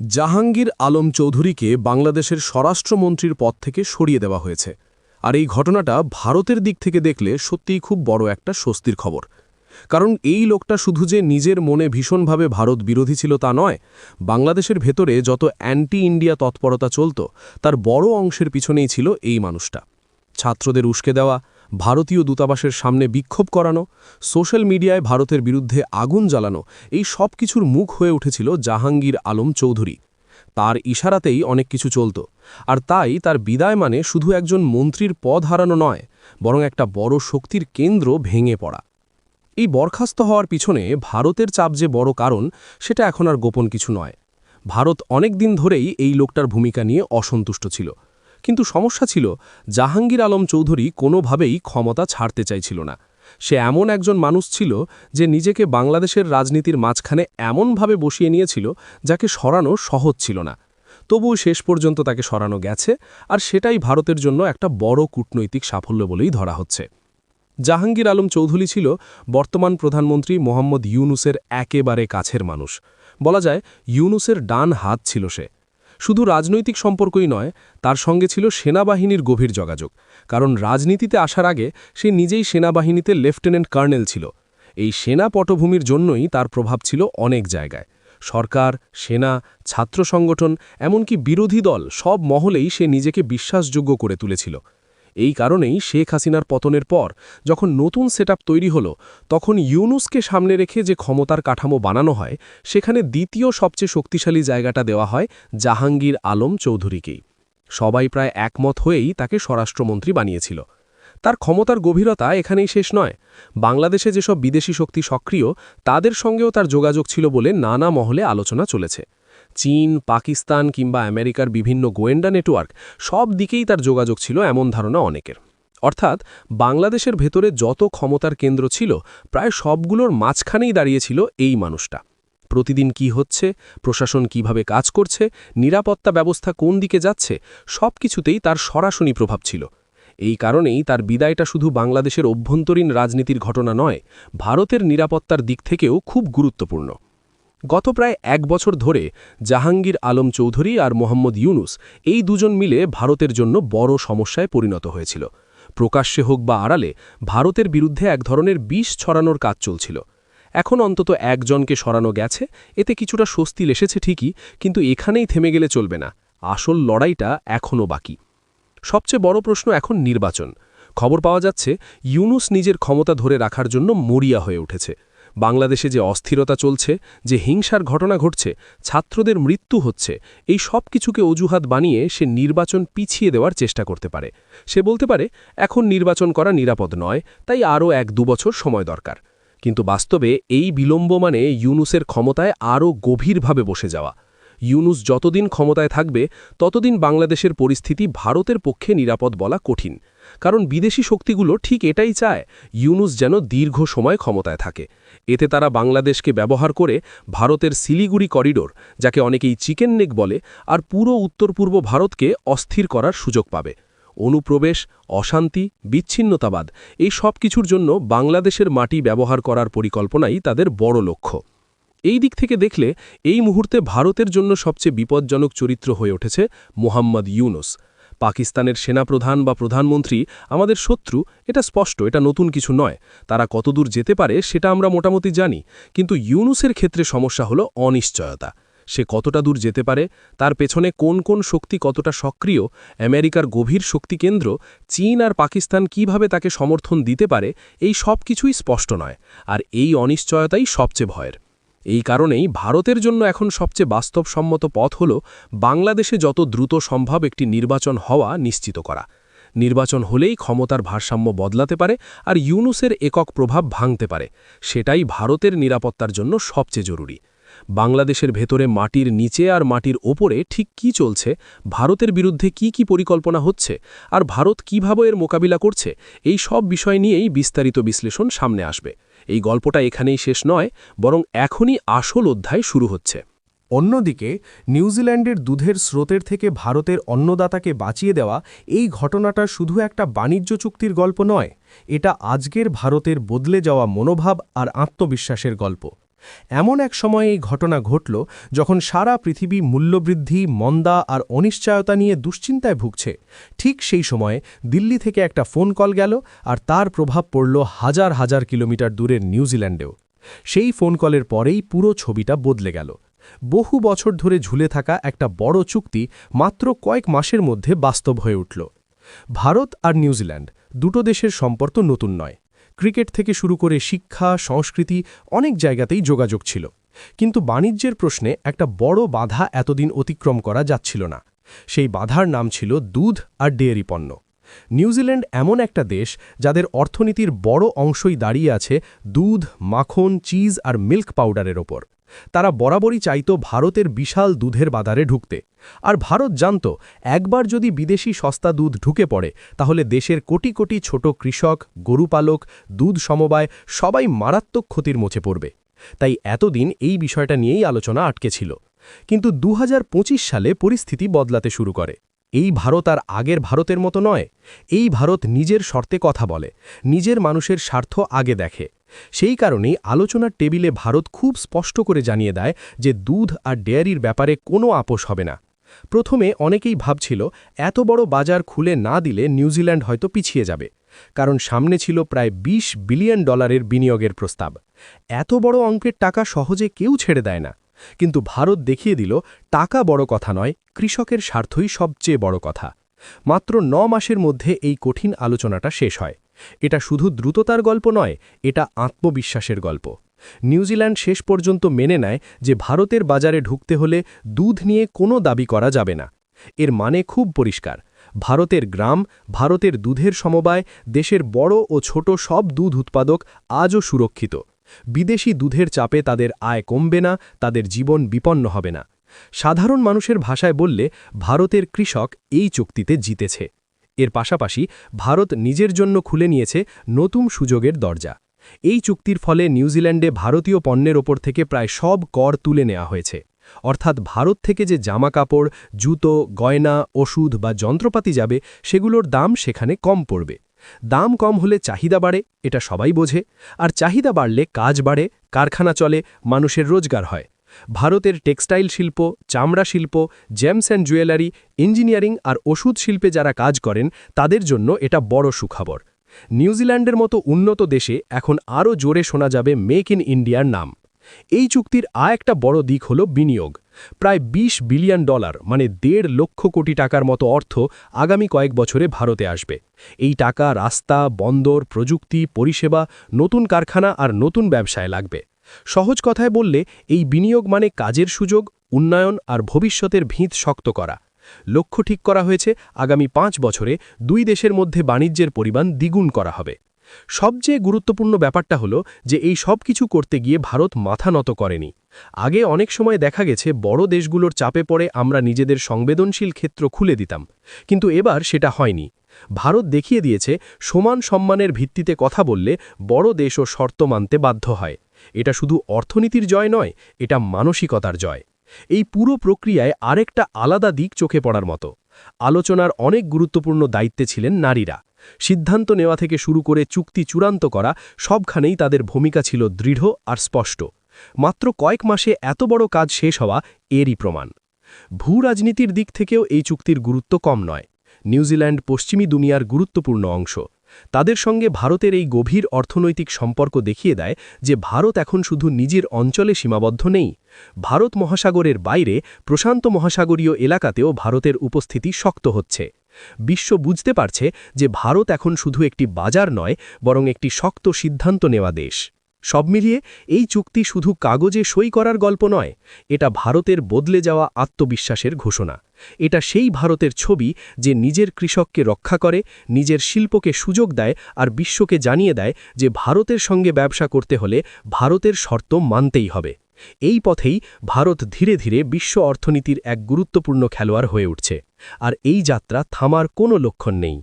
জাহাঙ্গীর আলম চৌধুরীকে বাংলাদেশের স্বরাষ্ট্রমন্ত্রীর পদ থেকে সরিয়ে দেওয়া হয়েছে। আর এই ঘটনাটা ভারতের দিক থেকে দেখলে সত্যিই খুব বড় একটা স্বস্তির খবর। কারণ এই লোকটা শুধু যে নিজের মনে ভীষণভাবে ভারত বিরোধী ছিল তা নয়, বাংলাদেশের ভেতরে যত অ্যান্টি ইন্ডিয়া তৎপরতা চলত, তার বড় অংশের পিছনেই ছিল এই মানুষটা। ছাত্রদের উস্কে দেওয়া ভারতীয় দূতাবাসের সামনে বিক্ষোভ করানো, সোশ্যাল মিডিয়ায় ভারতের বিরুদ্ধে আগুন জ্বালানো, এই সব কিছুর মুখ হয়ে উঠেছিল জাহাঙ্গীর আলম চৌধুরী। তার ইশারাতেই অনেক কিছু চলত, আর তাই তার বিদায় মানে শুধু একজন মন্ত্রীর পদ হারানো নয়, বরং একটা বড় শক্তির কেন্দ্র ভেঙে পড়া। এই বরখাস্ত হওয়ার পিছনে ভারতের চাপ যে বড় কারণ, সেটা এখন আর গোপন কিছু নয়। ভারত অনেক দিন ধরেই এই লোকটার ভূমিকা নিয়ে অসন্তুষ্ট ছিল। কিন্তু সমস্যা ছিল, জাহাঙ্গীর আলম চৌধুরী কোনোভাবেই ক্ষমতা ছাড়তে চাইছিল না। সে এমন একজন মানুষ ছিল যে নিজেকে বাংলাদেশের রাজনীতির মাঝখানে এমনভাবে বসিয়ে নিয়েছিল যাকে সরানো সহজ ছিল না। তবুও শেষ পর্যন্ত তাকে সরানো গেছে আর সেটাই ভারতের জন্য একটা বড় কূটনৈতিক সাফল্য বলেই ধরা হচ্ছে। জাহাঙ্গীর আলম চৌধুরী ছিল বর্তমান প্রধানমন্ত্রী মোহাম্মদ ইউনুসের একেবারে কাছের মানুষ। বলা যায়, ইউনুসের ডান হাত ছিল সে। শুধু রাজনৈতিক সম্পর্কই নয়, তার সঙ্গে ছিল সেনাবাহিনীর গভীর যোগাযোগ। কারণ রাজনীতিতে আসার আগে সে নিজেই সেনাবাহিনীতে লেফটেন্যান্ট কর্নেল ছিল। এই সেনা পটভূমির জন্যই তার প্রভাব ছিল অনেক জায়গায়। সরকার, সেনা, ছাত্র সংগঠন, এমনকি বিরোধী দল সব মহলেই সে নিজেকে বিশ্বাসযোগ্য করে তুলেছিল। এই কারণেই শেখ হাসিনার পতনের পর যখন নতুন সেট তৈরি হল, তখন ইউনুসকে সামনে রেখে যে ক্ষমতার কাঠামো বানানো হয়, সেখানে দ্বিতীয় সবচেয়ে শক্তিশালী জায়গাটা দেওয়া হয় জাহাঙ্গীর আলম চৌধুরীকেই। সবাই প্রায় একমত হয়েই তাকে স্বরাষ্ট্রমন্ত্রী বানিয়েছিল। তার ক্ষমতার গভীরতা এখানেই শেষ নয়। বাংলাদেশে যেসব বিদেশি শক্তি সক্রিয়, তাদের সঙ্গেও তার যোগাযোগ ছিল বলে নানা মহলে আলোচনা চলেছে। চীন, পাকিস্তান কিংবা আমেরিকার বিভিন্ন গোয়েন্দা নেটওয়ার্ক, সব দিকেই তার যোগাযোগ ছিল এমন ধারণা অনেকের। অর্থাৎ, বাংলাদেশের ভেতরে যত ক্ষমতার কেন্দ্র ছিল, প্রায় সবগুলোর মাঝখানেই দাঁড়িয়েছিল এই মানুষটা। প্রতিদিন কি হচ্ছে, প্রশাসন কীভাবে কাজ করছে, নিরাপত্তা ব্যবস্থা কোন দিকে যাচ্ছে সব কিছুতেই তার সরাসরি প্রভাব ছিল। এই কারণেই তার বিদায়টা শুধু বাংলাদেশের অভ্যন্তরীণ রাজনীতির ঘটনা নয়, ভারতের নিরাপত্তার দিক থেকেও খুব গুরুত্বপূর্ণ। গত প্রায় এক বছর ধরে জাহাঙ্গীর আলম চৌধুরী আর মোহাম্মদ ইউনুস এই দুজন মিলে ভারতের জন্য বড় সমস্যায় পরিণত হয়েছিল। প্রকাশ্যে হোক বা আড়ালে, ভারতের বিরুদ্ধে এক ধরনের বিষ ছড়ানোর কাজ চলছিল। এখন অন্তত একজনকে সরানো গেছে, এতে কিছুটা স্বস্তি এসেছে ঠিকই, কিন্তু এখানেই থেমে গেলে চলবে না। আসল লড়াইটা এখনও বাকি। সবচেয়ে বড় প্রশ্ন এখন নির্বাচন। খবর পাওয়া যাচ্ছে, ইউনুস নিজের ক্ষমতা ধরে রাখার জন্য মরিয়া হয়ে উঠেছে। বাংলাদেশে যে অস্থিরতা চলছে, যে হিংসার ঘটনা ঘটছে, ছাত্রদের মৃত্যু হচ্ছে, এই সব কিছুকে অজুহাত বানিয়ে সে নির্বাচন পিছিয়ে দেওয়ার চেষ্টা করতে পারে। সে বলতে পারে, এখন নির্বাচন করা নিরাপদ নয়, তাই আরও এক দুবছর সময় দরকার। কিন্তু বাস্তবে এই বিলম্ব মানে ইউনুসের ক্ষমতায় আরও গভীরভাবে বসে যাওয়া। ইউনুস যতদিন ক্ষমতায় থাকবে, ততদিন বাংলাদেশের পরিস্থিতি ভারতের পক্ষে নিরাপদ বলা কঠিন। কারণ বিদেশি শক্তিগুলো ঠিক এটাই চায়, ইউনুস যেন দীর্ঘ সময় ক্ষমতায় থাকে। এতে তারা বাংলাদেশকে ব্যবহার করে ভারতের শিলিগুড়ি করিডোর, যাকে অনেকেই চিকেন নেক বলে, আর পুরো উত্তর পূর্ব ভারতকে অস্থির করার সুযোগ পাবে। অনুপ্রবেশ, অশান্তি, বিচ্ছিন্নতাবাদ, এই সব কিছুর জন্য বাংলাদেশের মাটি ব্যবহার করার পরিকল্পনাই তাদের বড় লক্ষ্য। এই দিক থেকে দেখলে, এই মুহূর্তে ভারতের জন্য সবচেয়ে বিপজ্জনক চরিত্র হয়ে উঠেছে মোহাম্মদ ইউনুস। পাকিস্তানের সেনাপ্রধান বা প্রধানমন্ত্রী, আমাদের শত্রু, এটা স্পষ্ট, এটা নতুন কিছু নয়। তারা কতদূর যেতে পারে, সেটা আমরা মোটামুটি জানি। কিন্তু ইউনুসের ক্ষেত্রে সমস্যা হলো অনিশ্চয়তা। সে কতটা দূর যেতে পারে, তার পেছনে কোন কোন শক্তি কতটা সক্রিয়, আমেরিকার গভীর শক্তি কেন্দ্র, চীন আর পাকিস্তান কীভাবে তাকে সমর্থন দিতে পারে, এই সব কিছুই স্পষ্ট নয়। আর এই অনিশ্চয়তাই সবচেয়ে ভয়ের। এই কারণেই ভারতের জন্য এখন সবচেয়ে বাস্তবসম্মত পথ হল বাংলাদেশে যত দ্রুত সম্ভব একটি নির্বাচন হওয়া নিশ্চিত করা। নির্বাচন হলেই ক্ষমতার ভারসাম্য বদলাতে পারে আর ইউনুসের একক প্রভাব ভাঙতে পারে। সেটাই ভারতের নিরাপত্তার জন্য সবচেয়ে জরুরি। বাংলাদেশের ভেতরে মাটির নিচে আর মাটির ওপরে ঠিক কি চলছে, ভারতের বিরুদ্ধে কি কি পরিকল্পনা হচ্ছে, আর ভারত কীভাবে এর মোকাবিলা করছে, এই সব বিষয় নিয়েই বিস্তারিত বিশ্লেষণ সামনে আসবে। এই গল্পটা এখানেই শেষ নয়, বরং এখনই আসল অধ্যায় শুরু হচ্ছে। অন্যদিকে, নিউজিল্যান্ডের দুধের স্রোতের থেকে ভারতের অন্নদাতাকে বাঁচিয়ে দেওয়া এই ঘটনাটা শুধু একটা বাণিজ্য চুক্তির গল্প নয়, এটা আজকের ভারতের বদলে যাওয়া মনোভাব আর আত্মবিশ্বাসের গল্প। এমন এক সময়ে এই ঘটনা ঘটল যখন সারা পৃথিবী মূল্যবৃদ্ধি, মন্দা আর অনিশ্চয়তা নিয়ে দুশ্চিন্তায় ভুগছে। ঠিক সেই সময়ে দিল্লি থেকে একটা ফোন কল গেল আর তার প্রভাব পড়ল হাজার হাজার কিলোমিটার দূরের নিউজিল্যান্ডেও। সেই ফোন কলের পরেই পুরো ছবিটা বদলে গেল। বহু বছর ধরে ঝুলে থাকা একটা বড় চুক্তি মাত্র কয়েক মাসের মধ্যে বাস্তব হয়ে উঠল। ভারত আর নিউজিল্যান্ড দুটো দেশের সম্পর্ক নতুন নয়। ক্রিকেট থেকে শুরু করে শিক্ষা, সংস্কৃতি অনেক জায়গাতেই যোগাযোগ ছিল। কিন্তু বাণিজ্যের প্রশ্নে একটা বড় বাধা এতদিন অতিক্রম করা যাচ্ছিল না। সেই বাধার নাম ছিল দুধ আর ডেয়ারি পণ্য। নিউজিল্যান্ড এমন একটা দেশ যাদের অর্থনীতির বড় অংশই দাঁড়িয়ে আছে দুধ, মাখন, চিজ আর মিল্ক পাউডারের ওপর। তারা বরাবরই চাইত ভারতের বিশাল দুধের বাজারে ঢুকতে। আর ভারত জানত, একবার যদি বিদেশি সস্তা দুধ ঢুকে পড়ে, তাহলে দেশের কোটি কোটি ছোট কৃষক গরুপালক দুধ সমবায় সবাই মারাত্মক ক্ষতির মুছে পড়বে। তাই এতদিন এই বিষয়টা নিয়েই আলোচনা আটকে ছিল। কিন্তু দু হাজার পঁচিশ সালে পরিস্থিতি বদলাতে শুরু করে। এই ভারত আর আগের ভারতের মতো নয়। এই ভারত নিজের শর্তে কথা বলে, নিজের মানুষের স্বার্থ আগে দেখে। সেই কারণেই আলোচনার টেবিলে ভারত খুব স্পষ্ট করে জানিয়ে দেয় যে দুধ আর ডেয়ারির ব্যাপারে কোনো আপোষ হবে না। প্রথমে অনেকেই ভাবছিল, এত বড় বাজার খুলে না দিলে নিউজিল্যান্ড হয়তো পিছিয়ে যাবে, কারণ সামনে ছিল প্রায় ২০ বিলিয়ন ডলারের বিনিয়োগের প্রস্তাব। এত বড় অঙ্কের টাকা সহজে কেউ ছেড়ে দেয় না। কিন্তু ভারত দেখিয়ে দিল, টাকা বড় কথা নয়, কৃষকের স্বার্থই সবচেয়ে বড় কথা। মাত্র ন মাসের মধ্যে এই কঠিন আলোচনাটা শেষ হয়। এটা শুধু দ্রুততার গল্প নয়, এটা আত্মবিশ্বাসের গল্প। নিউজিল্যান্ড শেষ পর্যন্ত মেনে নেয় যে ভারতের বাজারে ঢুকতে হলে দুধ নিয়ে কোনো দাবি করা যাবে না। এর মানে খুব পরিষ্কার। ভারতের গ্রাম, ভারতের দুধের সমবায়, দেশের বড় ও ছোট সব দুধ উৎপাদক আজও সুরক্ষিত। বিদেশি দুধের চাপে তাদের আয় কমবে না, তাদের জীবন বিপন্ন হবে না। সাধারণ মানুষের ভাষায় বললে, ভারতের কৃষক এই চুক্তিতে জিতেছে। এর পাশাপাশি ভারত নিজের জন্য খুলে নিয়েছে নতুন সুযোগের দরজা। এই চুক্তির ফলে নিউজিল্যান্ডে ভারতীয় পণ্যের ওপর থেকে প্রায় সব কর তুলে নেওয়া হয়েছে। অর্থাৎ ভারত থেকে যে জামা কাপড় জুতো, গয়না, ওষুধ বা যন্ত্রপাতি যাবে, সেগুলোর দাম সেখানে কম পড়বে। দাম কম হলে চাহিদা বাড়ে, এটা সবাই বোঝে। আর চাহিদা বাড়লে কাজ বাড়ে, কারখানা চলে, মানুষের রোজগার হয়। ভারতের টেক্সটাইল শিল্প, চামড়া শিল্প, জেমস অ্যান্ড জুয়েলারি, ইঞ্জিনিয়ারিং আর ওষুধ শিল্পে যারা কাজ করেন, তাদের জন্য এটা বড় সুখবর। নিউজিল্যান্ডের মতো উন্নত দেশে এখন আরও জোরে শোনা যাবে মেক ইন ইন্ডিয়ার নাম। এই চুক্তির আ একটা বড় দিক হল বিনিয়োগ। প্রায় ২০ বিলিয়ন ডলার মানে দেড় লক্ষ কোটি টাকার মতো অর্থ আগামী কয়েক বছরে ভারতে আসবে। এই টাকা রাস্তা, বন্দর, প্রযুক্তি, পরিষেবা, নতুন কারখানা আর নতুন ব্যবসায় লাগবে। সহজ কথায় বললে, এই বিনিয়োগ মানে কাজের সুযোগ, উন্নয়ন আর ভবিষ্যতের ভিত শক্ত করা। লক্ষ্য ঠিক করা হয়েছে, আগামী পাঁচ বছরে দুই দেশের মধ্যে বাণিজ্যের পরিমাণ দ্বিগুণ করা হবে। সবচেয়ে গুরুত্বপূর্ণ ব্যাপারটা হলো যে এই সব কিছু করতে গিয়ে ভারত মাথা নত করেনি। আগে অনেক সময় দেখা গেছে, বড় দেশগুলোর চাপে পড়ে আমরা নিজেদের সংবেদনশীল ক্ষেত্র খুলে দিতাম। কিন্তু এবার সেটা হয়নি। ভারত দেখিয়ে দিয়েছে, সমান সম্মানের ভিত্তিতে কথা বললে বড় দেশ ও শর্ত মানতে বাধ্য হয়। এটা শুধু অর্থনীতির জয় নয়, এটা মানসিকতার জয়। এই পুরো প্রক্রিয়ায় আরেকটা আলাদা দিক চোখে পড়ার মতো। আলোচনার অনেক গুরুত্বপূর্ণ দায়িত্বে ছিলেন নারীরা। সিদ্ধান্ত নেওয়া থেকে শুরু করে চুক্তি চূড়ান্ত করা সবখানেই তাদের ভূমিকা ছিল দৃঢ় আর স্পষ্ট। মাত্র কয়েক মাসে এত বড় কাজ শেষ হওয়া এরই প্রমাণ। ভূ রাজনীতির দিক থেকেও এই চুক্তির গুরুত্ব কম নয়। নিউজিল্যান্ড পশ্চিমী দুনিয়ার গুরুত্বপূর্ণ অংশ। তাদের সঙ্গে ভারতের এই গভীর অর্থনৈতিক সম্পর্ক দেখিয়ে দেয় যে ভারত এখন শুধু নিজের অঞ্চলে সীমাবদ্ধ নেই। ভারত মহাসাগরের বাইরে প্রশান্ত মহাসাগরীয় এলাকাতেও ভারতের উপস্থিতি শক্ত হচ্ছে। বিশ্ব বুঝতে পারছে যে ভারত এখন শুধু একটি বাজার নয়, বরং একটি শক্ত সিদ্ধান্ত নেওয়া দেশ। সব মিলিয়ে এই চুক্তি শুধু কাগজে সই করার গল্প নয়, এটা ভারতের বদলে যাওয়া আত্মবিশ্বাসের ঘোষণা। এটা সেই ভারতের ছবি যে নিজের কৃষককে রক্ষা করে, নিজের শিল্পকে সুযোগ দেয় আর বিশ্বকে জানিয়ে দেয় যে ভারতের সঙ্গে ব্যবসা করতে হলে ভারতের শর্ত মানতেই হবে। এই পথেই ভারত ধীরে ধীরে বিশ্ব অর্থনীতির এক গুরুত্বপূর্ণ খেলোয়াড় হয়ে উঠছে। আর এই যাত্রা থামার কোনো লক্ষণ নেই।